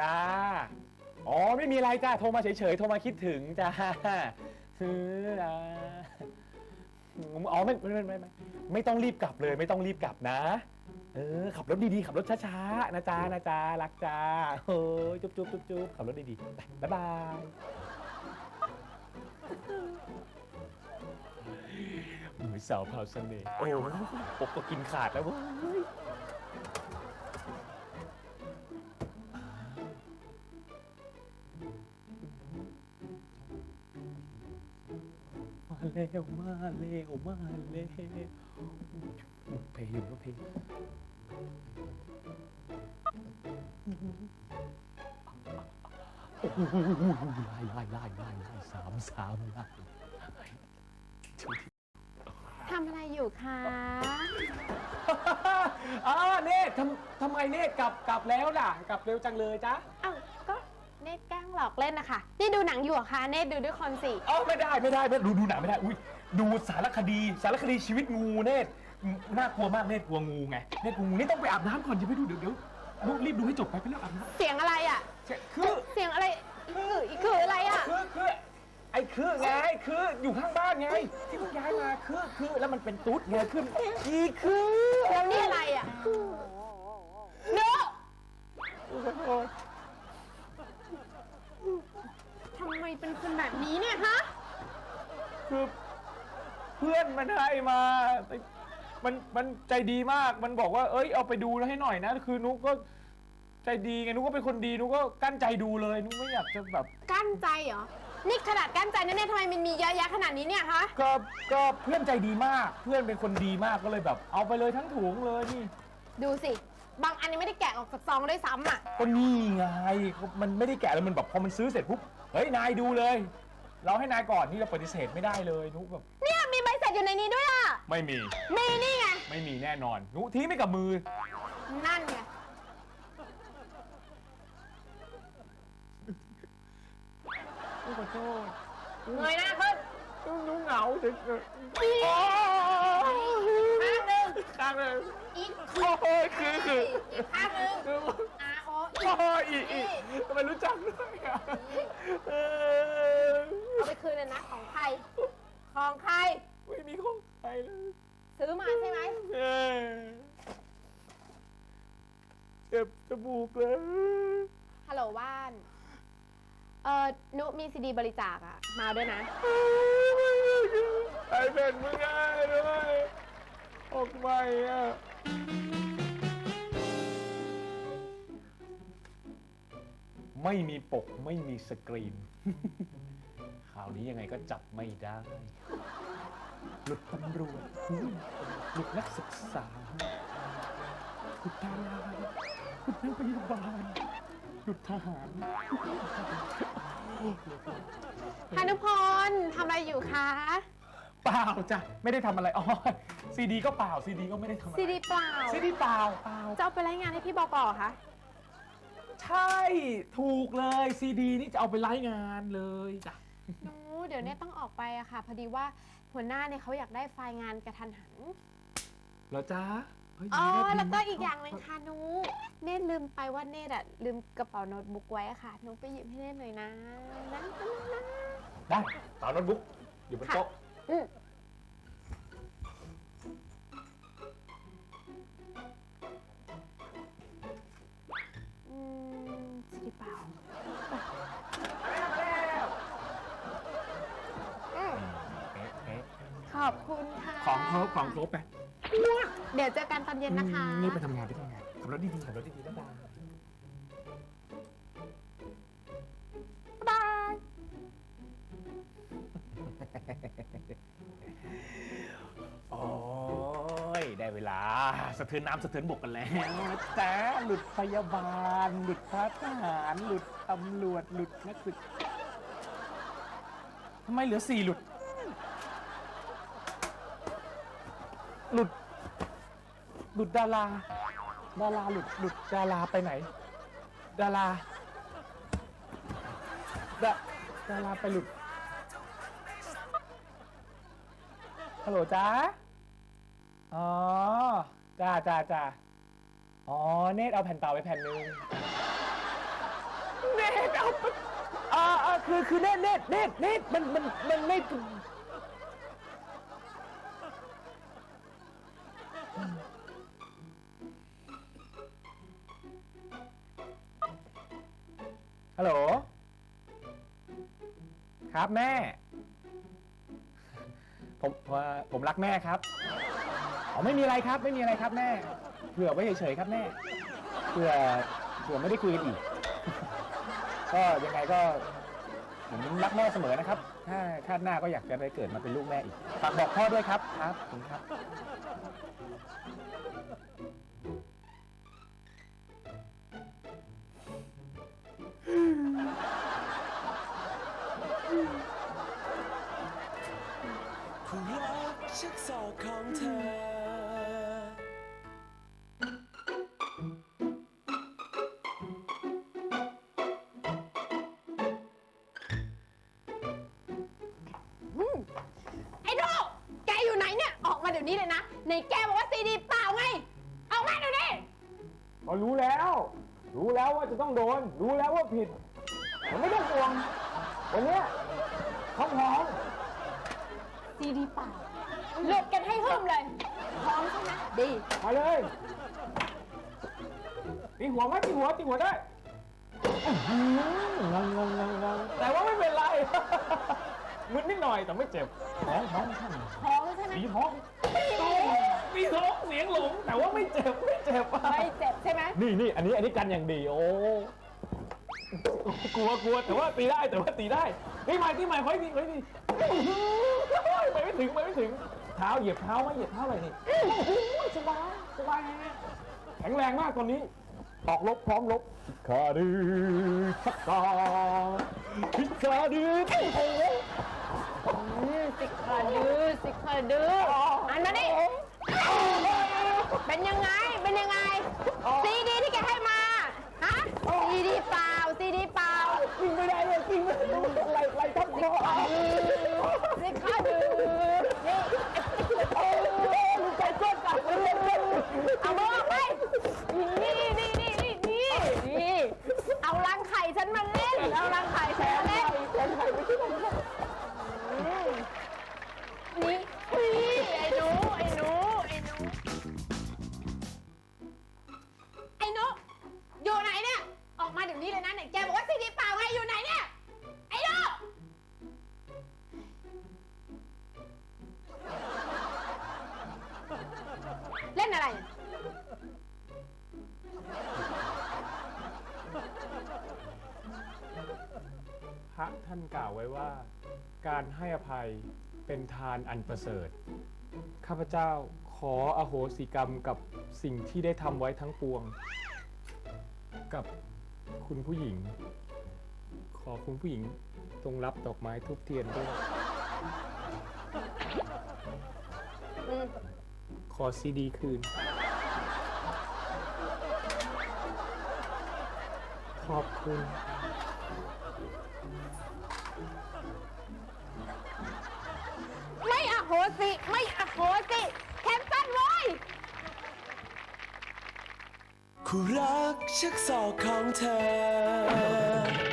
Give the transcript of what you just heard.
จ้า อ๋อ ไม่มีอะไรจ้า โทรมาเฉยๆ โทรมาคิดถึงจ้าฮืออ่าอ๋อไม่ไม่ไม่ไม่ไม่ไม่ต้องรีบกลับเลย ไม่ต้องรีบกลับนะ เออ ขับรถดีๆ ขับรถช้าๆ นะจ้านะจ้ารักจ้าเฮ้ยจุ๊บจุ๊บจุ๊บจุ๊บขับรถดีๆไปบ๊ายบาย มือสาวพราวเสน่ห์โอ้โหปกก็กินขาดแล้วเว้ยมาเร็วมาเร็วมาเร็วเพลงอยู่ก็เพลงโอ้โหไล่ไล่ไล่ไล่ไล่สามสามไล่ำอะไรอยู่คะอ่าเนตทำทำไมเนตกลับกลับแล้วล่ะ กลับเร็วจังเลยจ๊ะเอ้าก็เนตแกล้งหลอกเล่นนะคะนี่ดูหนังอยู่เหรอคะเนตดูด้วยคนสิ เอ้าไม่ได้ไม่ได้ไม่ดูดูหนังไม่ได้ อุ้ยดูสารคดีสารคดีชีวิตงูเนตน่ากลัวมากเนตกลัวงูไงเนตกลัวงูนี่ต้องไปอาบน้ำก่อนจะไปดูเดี๋ยวเดี๋ยวลูกรีบดูให้จบไปไปเร็วอาบน้เสียงอะไรอะำคือ เสียงอะไรคือคืออะไรอะ คือคือไอ้คือไง คืออยู่ข้างบ้านไง ที่เพิ่งย้ายมาคือคือแล้วมันเป็นตุ๊ดไงขึ้นอีคือแล้วนี่อะไรอะเนื้อขอโทษทำไมเป็นคนแบบนี้เนี่ยฮะคือเพื่อนมันให้มา มันมันใจดีมาก มันบอกว่า เอ้ยเอาไปดูให้หน่อยนะ คือนุกก็ใจดีไงนุกก็เป็นคนดีนุกก็กั้นใจดูเลยนุกไม่อยากจะแบบ กั้นใจเหรอ นี่ขนาดกั้นใจนะเนี่ยทำไมมันมีเยอะแยะขนาดนี้เนี่ยฮะก็ก็เพื่อนใจดีมาก เพื่อนเป็นคนดีมากก็เลยแบบ เอาไปเลยทั้งถุงเลยนี่ ดูสิ บางอันยังไม่ได้แกะออกจากซองด้วยซ้ำอะ ก็นี่ไงมันไม่ได้แกะแล้วมันแบบพอมันซื้อเสร็จปุ๊บเฮ้ยนายดูเลย เราให้นายก่อนนี่เราปฏิเสธไม่ได้เลยนุกแบบเนี่ยมีใบเสร็จอยู่ในนี้ด้วยอะ ไม่มี มีนี่ไง ไม่มีแน่นอน นุทิ้งไม่กับมือ นั่นไง ขอโทษเงยหน้าขึ้นนุกเหงาเฉยๆอีกโอ้ข้างหนึ่งข้างเลยอีกโอ้ยคือคืออีกข้างหนึ่งคืออาโอโอ้ยอีกอีกทำไมรู้จักด้วยอะเออเอาไปคืนเลยนะของใคร ของใคร ไม่มีของใครเลยซื้อมาใช่ไหมเออเจ็บจมูกเลยฮัลโหลว่าน เออนุมีซีดีบริจาคอะมาด้วยนะ ไอเป็นมึงไงด้วยออกใหม่อะไม่มีปกไม่มีสกรีน ข่าวนี้ยังไงก็จับไม่ได้ หลุดตำรวจหลุดนักศึกษาหลุดดาราหลุดนักพยาบาล ทหารพานุพรทำอะไรอยู่คะ เปล่าจ้ะไม่ได้ทำอะไรอ๋อซีดีก็เปล่าซีดีก็ไม่ได้ทำอะไรซีดีเปล่า ซีดีเปล่าเปล่า จะเอาไปรายงานให้พี่บอกอคะ ใช่ถูกเลยซีดีนี่จะเอาไปไลฟ์งานเลยจ้ะหนูเดี๋ยวเนี่ยต้องออกไปอะค่ะ พอดีว่าหัวหน้าเนี่ยเขาอยากได้ไฟล์งานกระทันหันเหรอจ๊ะเฮ้ยอ๋อดีนะแล้วก็ดีนะอีกอย่างหนึ่งค่ะหนูเนตลืมไปว่าเนตอะลืมกระเป๋าโน้ตบุ๊กไว้อะค่ะหนูไปหยิบให้เนตหน่อยนะนะนะนะได้ต่อโน้ตบุ๊กอยู่บนโต๊ะอืมอืมซีดีเปล่าอืมเป๊ะเป๊ะขอบคุณค่ะของครบของครบไป เดี๋ยวเจอกันตอนเย็นนะคะอืมนี่ไปทำงานไปทำงานขับรถดีๆขับรถดีๆนะจ๊ะบาย โอ้ย ได้เวลา สะเทือนน้ำสะเทือนบกกันแล้วนะจ๊ะหลุดพยาบาล หลุดพทหาร หลุดตำรวจ หลุดนักศึกษาทำไมเหลือสี่หลุด หลุด หลุดดารา ดาราหลุดหลุดดาราไปไหน ดาราดาดาราไปหลุดฮัลโหลจ้าอ๋อจ้าจ้าจ้าอ๋อ เนตเอาแผ่นเปล่าไปแผ่นหนึ่งเนตเอาอ่าอ่าคือคือเนตเนตเนตเนตมันมันมันไม่ ฮัลโหล ครับแม่ ผมว่าผมรักแม่ครับ อ๋อไม่มีอะไรครับ ไม่มีอะไรครับแม่ เผื่อไว้เฉยๆครับแม่ เผื่อเผื่อไม่ได้คุยกันอีก ก็ยังไงก็ผมรักแม่เสมอนะครับ ถ้าชาติหน้าก็อยากจะไปเกิดมาเป็นลูกแม่อีก ฝากบอกพ่อด้วยครับ ครับขอบคุณครับ ชักศอกของเธอ ไอ้โดแกอยู่ไหนเนี่ย ออกมาเดี๋ยวนี้เลยนะ ในแกบอกว่าซีดีเปล่าไง ออกมาเดี๋ยวนี้ ก็รู้แล้ว รู้แล้วว่าจะต้องโดน รู้แล้วว่าผิดผมไม่ต้องห่วงวันเนี้ยท้องท้องซีดีเปล่า หลบกันให้หึ่มเลย พร้อมใช่ไหมดีมาเลยตีหัวไหมตีหัวตีหัวได้อื้อหืองงงงงงงแต่ว่าไม่เป็นไร มึนนิดหน่อยแต่ไม่เจ็บท้องท้องท่านพร้อมใช่ไหมตีท้องตีท้องเสียงหลง แต่ว่าไม่เจ็บไม่เจ็บอะไม่เจ็บใช่ไหมนี่นี่อันนี้อันนี้กันอย่างดีโอ้กลัวกลัวแต่ว่าตีได้แต่ว่าตีได้ตีใหม่ตีใหม่ค่อยตีค่อยตีไปไม่ถึงไปไม่ถึง เท้าเหยียบเท้าไหมเหยียบเท้าอะไรนี่สบายสบายแข็งแรงมากตอนนี้ ออกลบพร้อมลบพิคาดือชักกาพิคาดือโอ้โหสิคาดื้อสิคาดื้ออันมาดิเป็นยังไง เป็นยังไง ซีดีที่แกให้มา ฮะ ซีดีเปล่า ซีดีเปล่ากินไม่ได้เลยกินไม่ได้ไหลไหลทับคอ สิคาดื้อ ออกมาเดี๋ยวนี้เลยนะไหนแกบอกว่าซีดีเปล่าไงอยู่ไหนเนี่ย ไอ้หนูเล่นอะไร พระท่านกล่าวไว้ว่า การให้อภัยเป็นทานอันประเสริฐ ข้าพเจ้าขออโหสิกรรมกับสิ่งที่ได้ทำไว้ทั้งปวง กับ คุณผู้หญิง ขอคุณผู้หญิงจงรับดอกไม้ทุบเทียนด้วย ขอซีดีคืน ขอบคุณ ไม่อโหสิ ไม่อโหสิ แคนเซิลเว้ย คู่รักชักศอกของเธอ